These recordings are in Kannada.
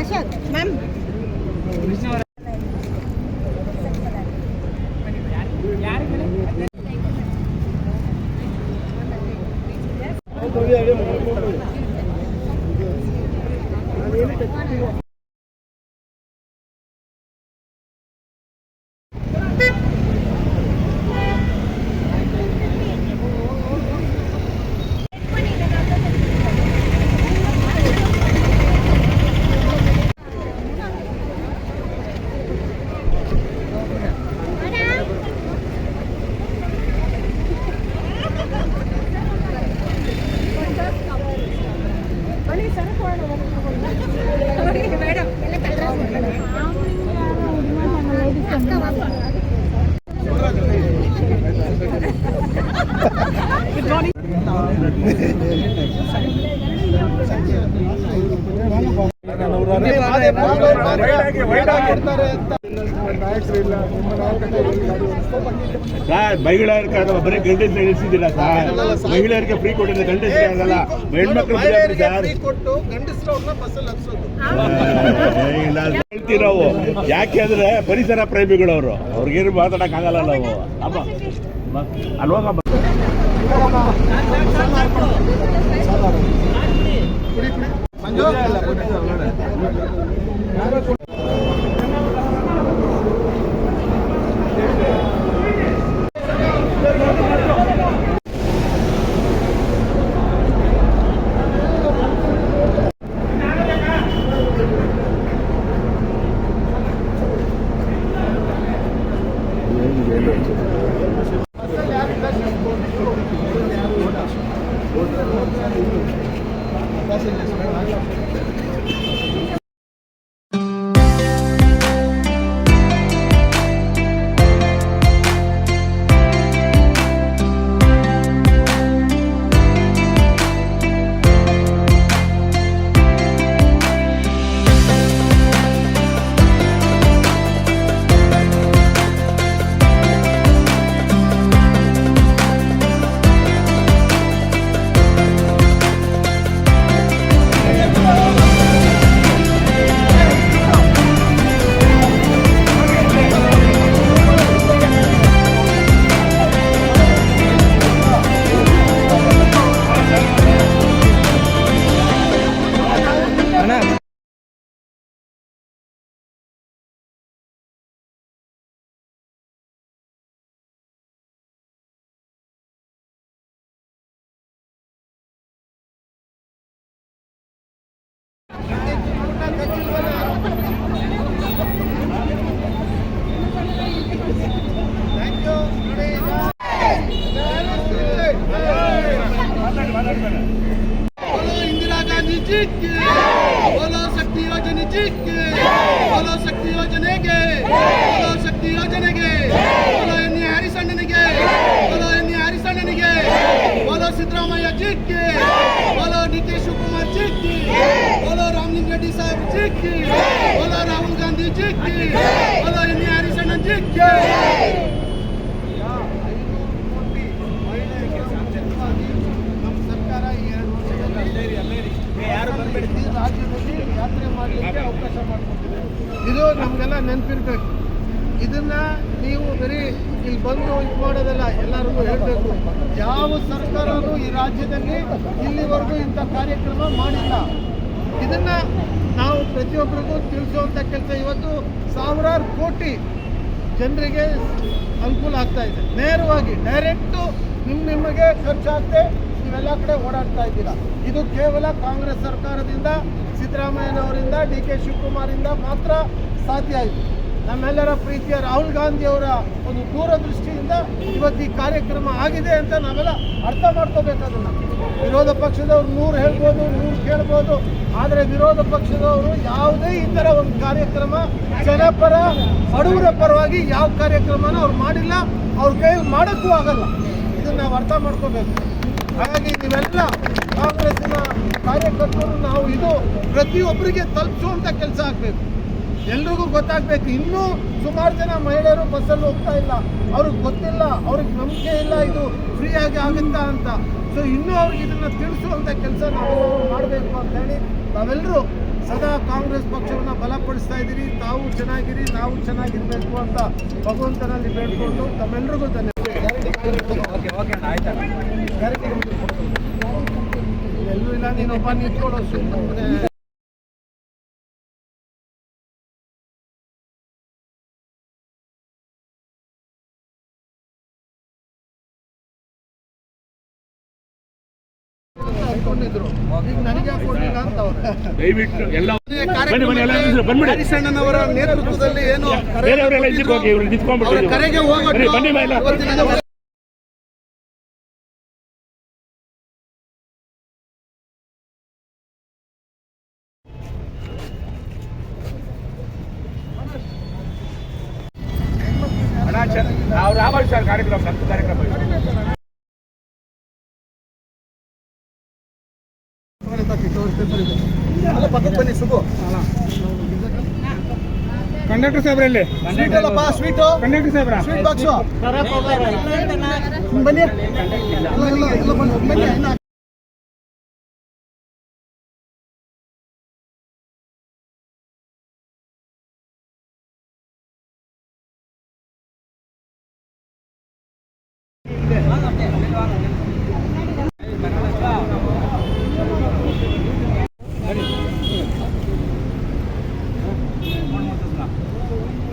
ಅಶೋಕ್ ಮ್ಯಾಮ್. ವೈಟ್ ಆಗಿ ಕೊಡ್ತಾರೆ ಅಂತ ಸರ್ ಮಹಿಳೆಯರಿಗೆ ಬರೀ ಗಂಡಸ್ ಇಳಿಸಿದ್ದೀರಾ ಸರ್? ಮಹಿಳೆಯರಿಗೆ ಫ್ರೀ ಕೊಟ್ಟಿದ್ರೆ ಗಂಡಸ್ ಆಗಲ್ಲ ಹೆಣ್ಮಕ್ಳು ಫ್ರೀ ಆಗ್ರಿ ಸರ್. ಕೊಟ್ಟು ಗಂಡಸ್ರವ್ರನ್ನ ಬಸ್ಸಲ್ಲಿ ಹತ್ಸೋದು. ಏ, ಇಲ್ಲ ಅದು ಹೇಳ್ತೀವಿ ಯಾಕೆ ಅಂದ್ರೆ ಪರಿಸರ ಪ್ರೇಮಿಗಳವರು. ಅವ್ರಿಗೇನು ಮಾತಾಡಕ್ ಆಗಲ್ಲ ನಾವು. ಅಮ್ಮ. Gracias. ಸಿದ್ದರಾಮಯ್ಯ ಜಿಟ್ಟಿ ಬೋಲೋ ನಿತೀಶ್ ಕುಮಾರ್ ಜಿಟ್ಟಿ ಬೋಲೋ ರಾಮಲಿಂಗ ರೆಡ್ಡಿ ಸಾಹೇಬ್ ಜಿಟ್ಟಿ ಬೋಲೋ ರಾಹುಲ್ ಗಾಂಧಿ ಜಿಟ್ಟಿ ಬೋಲೋ ಎನ್ ಹರಿಸಣ್ಣ ಜಿಟ್ಟಿ ಇಲ್ಲಿ ಬಂದು ಇದು ಮಾಡೋದಲ್ಲ ಎಲ್ಲರಿಗೂ ಹೇಳಬೇಕು. ಯಾವ ಸರ್ಕಾರನೂ ಈ ರಾಜ್ಯದಲ್ಲಿ ಇಲ್ಲಿವರೆಗೂ ಇಂಥ ಕಾರ್ಯಕ್ರಮ ಮಾಡಿಲ್ಲ. ಇದನ್ನ ನಾವು ಪ್ರತಿಯೊಬ್ಬರಿಗೂ ತಿಳಿಸುವಂಥ ಕೆಲಸ ಇವತ್ತು ಸಾವಿರಾರು ಕೋಟಿ ಜನರಿಗೆ ಅನುಕೂಲ ಆಗ್ತಾ ಇದೆ. ನೇರವಾಗಿ ಡೈರೆಕ್ಟು ನಿಮ್ಮ ನಿಮಗೆ ಖರ್ಚಾಗದೆ ನೀವೆಲ್ಲ ಕಡೆ ಓಡಾಡ್ತಾ ಇದ್ದೀರಾ. ಇದು ಕೇವಲ ಕಾಂಗ್ರೆಸ್ ಸರ್ಕಾರದಿಂದ, ಸಿದ್ದರಾಮಯ್ಯನವರಿಂದ, ಡಿ ಕೆ ಶಿವಕುಮಾರಿಂದ ಮಾತ್ರ ಸಾಧ್ಯ ಆಯಿತು. ನಮ್ಮೆಲ್ಲರ ಪ್ರೀತಿಯ ರಾಹುಲ್ ಗಾಂಧಿ ಅವರ ಒಂದು ದೂರದೃಷ್ಟಿಯಿಂದ ಇವತ್ತು ಈ ಕಾರ್ಯಕ್ರಮ ಆಗಿದೆ ಅಂತ ನಾವೆಲ್ಲ ಅರ್ಥ ಅದನ್ನ. ವಿರೋಧ ಪಕ್ಷದವ್ರು ನೂರು ಹೇಳ್ಬೋದು ನೂರು ಕೇಳ್ಬೋದು, ಆದರೆ ವಿರೋಧ ಪಕ್ಷದವರು ಯಾವುದೇ ಈ ಥರ ಒಂದು ಕಾರ್ಯಕ್ರಮ ಜನಪರ ಬಡವರ ಪರವಾಗಿ ಯಾವ ಕಾರ್ಯಕ್ರಮನ ಅವ್ರು ಮಾಡಿಲ್ಲ, ಅವ್ರ ಕೈಯಲ್ಲಿ ಮಾಡೋಕ್ಕೂ ಆಗಲ್ಲ. ಇದನ್ನು ನಾವು ಅರ್ಥ ಮಾಡ್ಕೋಬೇಕು. ಹಾಗಾಗಿ ನೀವೆಲ್ಲ ಕಾಂಗ್ರೆಸ್ಸಿನ ಕಾರ್ಯಕರ್ತರು ನಾವು ಇದು ಪ್ರತಿಯೊಬ್ಬರಿಗೆ ತಲುಪಿಸುವಂಥ ಕೆಲಸ ಆಗಬೇಕು. ಎಲ್ರಿಗೂ ಗೊತ್ತಾಗ್ಬೇಕು. ಇನ್ನೂ ಸುಮಾರು ಜನ ಮಹಿಳೆಯರು ಬಸ್ಸಲ್ಲಿ ಹೋಗ್ತಾ ಇಲ್ಲ. ಅವ್ರಿಗೆ ಗೊತ್ತಿಲ್ಲ ಅವ್ರಿಗೆ ನಂಬಿಕೆ ಇಲ್ಲ ಇದು ಫ್ರೀಯಾಗಿ ಆಗಿ ಆಗುತ್ತಾ ಅಂತ. ಸೊ ಇನ್ನೂ ಅವ್ರಿಗೆ ಇದನ್ನ ತಿಳಿಸುವಂಥ ಕೆಲಸ ನಾವು ಮಾಡಬೇಕು ಅಂತ ಹೇಳಿ ನಾವೆಲ್ಲರೂ ಸದಾ ಕಾಂಗ್ರೆಸ್ ಪಕ್ಷವನ್ನ ಬಲಪಡಿಸ್ತಾ ಇದ್ದೀರಿ. ತಾವು ಚೆನ್ನಾಗಿರಿ ನಾವು ಚೆನ್ನಾಗಿರಬೇಕು ಅಂತ ಭಗವಂತನಲ್ಲಿ ಬೇಡ್ಕೊಂಡು ತಮ್ಮೆಲ್ರಿಗೂ ಧನ್ಯವಾದ ಎಲ್ಲೂ ಇಲ್ಲ ನೀನೊಬ್ಬ ನಿಂತ್ಕೊಳ್ಳೋ ಸುಮ್ಮನೆ ಅನ್ಕೊಂಡಿದ್ರು ಈಗ ನನಗೆ ಕೊಡ್ಲಿಲ್ಲ ಅಂತ ಅವ್ರೆ. ದಯವಿಟ್ಟು ಎಲ್ಲ ಹರಿಶಣ್ಣನವರ ನೇತೃತ್ವದಲ್ಲಿ ಏನು ಬೇರೆಯವರೆಲ್ಲ ಇದಕ್ಕೆ ಹೋಗಿ ಇವ್ರು ನಿಂತ್ಕೊಂಡ್ಬಿಟ್ಟು ಅವ್ರ ಕರೆಗೆ ಹೋಗೋದು ಬನ್ನಿ ಸರ್ ಕಾರ್ಯಕ್ರಮ ಕಾರ್ಯಕ್ರಮ ಇದು. ಅಲ್ಲ ಪಕ್ಕಕ್ಕೆ ಬನ್ನಿ ಸುಗು ಕಂಡಕ್ಟರ್ ಸ್ವೀಟ್ ಅಲ್ಲಪ್ಪ ಸ್ವೀಟು ಕಂಡಕ್ಟರ್ ಸಾಹೇಬ್ರ? ಸ್ವೀಟ್ ಬಾಕ್ಸು ಬನ್ನಿ ಇಲ್ಲ, ಇಲ್ಲ, ಇಲ್ಲ, ಬನ್ನಿ.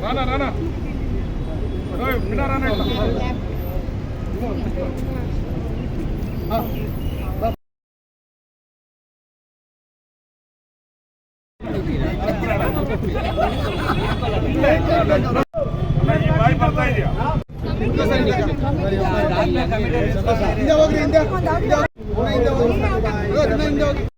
ರಾನಾ, ರಾನಾ. ಓಯ್, ಬಿಡ ರಾನಾ ಇಲ್ಲ. ಅಣ್ಣ, ಈ ಬಾಯಿ ಬರ್ತಾ ಇದೆಯಾ ಹಿಂದೆ ಹೋಗ್ರಿ ಹಿಂದೆ ಹಿಂದೆ ಹೋಗ್ರಿ